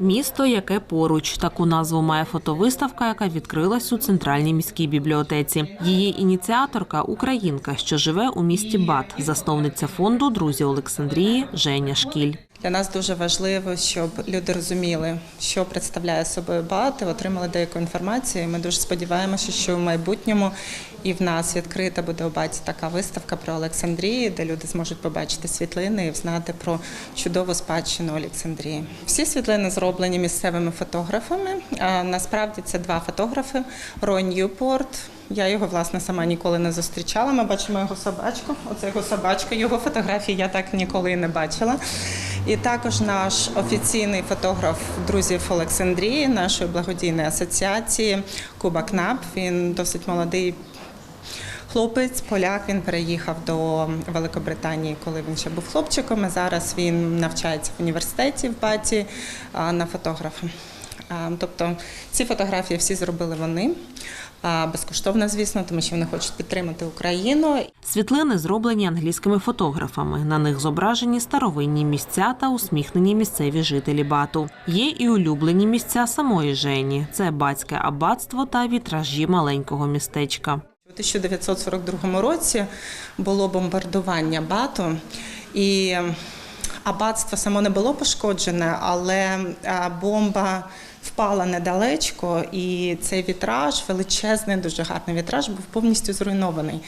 Місто, яке поруч таку назву має фотовиставка, яка відкрилась у центральній міській бібліотеці. Її ініціаторка українка, що живе у місті Бат, засновниця фонду Друзі Олександрії Женя Шкіль. Для нас дуже важливо, щоб люди розуміли, що представляє собою БАТ, отримали деяку інформацію. Ми дуже сподіваємося, що в майбутньому і в нас відкрита буде у БАТі така виставка про Олександрію, де люди зможуть побачити світлини і знати про чудову спадщину Олександрії. Всі світлини зроблені місцевими фотографами. Насправді це два фотографи: Рой Ньюпорт. Я його власне сама ніколи не зустрічала. Ми бачимо його собачку. Оце його собачка. Його фотографії я так ніколи не бачила. І також наш офіційний фотограф друзів Олександрії, нашої благодійної асоціації Куба Кнап. Він досить молодий. Хлопець, поляк, він переїхав до Великобританії, коли він ще був хлопчиком. І зараз він навчається в університеті в Баті на фотографа. Тобто ці фотографії всі зробили вони а, безкоштовно, звісно, тому що вони хочуть підтримати Україну. Світлини зроблені англійськими фотографами. На них зображені старовинні місця та усміхнені місцеві жителі Бату. Є і улюблені місця самої Жені. Це батське аббатство та вітражі маленького містечка. У 1942 році було бомбардування Бату, і аббатство само не було пошкоджене, але бомба впала недалечко, і цей вітраж, величезний, дуже гарний вітраж, був повністю зруйнований.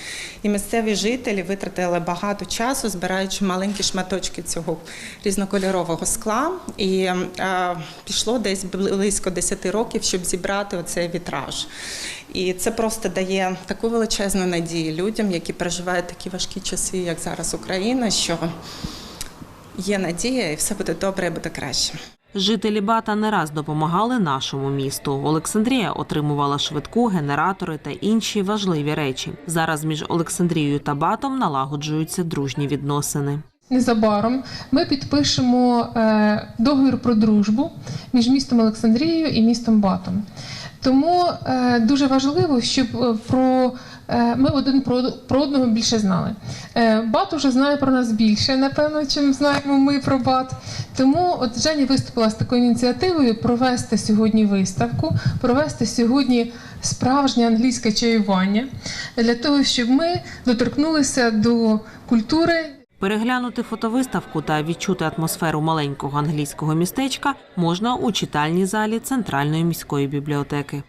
І місцеві жителі витратили багато часу, збираючи маленькі шматочки цього різнокольорового скла. І а, пішло десь близько 10 років, щоб зібрати оцей вітраж. І це просто дає таку величезну надію людям, які переживають такі важкі часи, як зараз Україна, що є надія, і все буде добре, і буде краще. Жителі Бата не раз допомагали нашому місту. Олександрія отримувала швидку, генератори та інші важливі речі. Зараз між Олександрією та Батом налагоджуються дружні відносини. Незабаром ми підпишемо е, договір про дружбу між містом Олександрією і містом Батом. Тому е, дуже важливо, щоб е, про е, ми один про, про одного більше знали. Е, Бат уже знає про нас більше, напевно, чим знаємо ми про Бат. Тому от Женя виступила з такою ініціативою провести сьогодні виставку, провести сьогодні справжнє англійське чаювання для того, щоб ми доторкнулися до культури. Переглянути фотовиставку та відчути атмосферу маленького англійського містечка можна у читальній залі Центральної міської бібліотеки.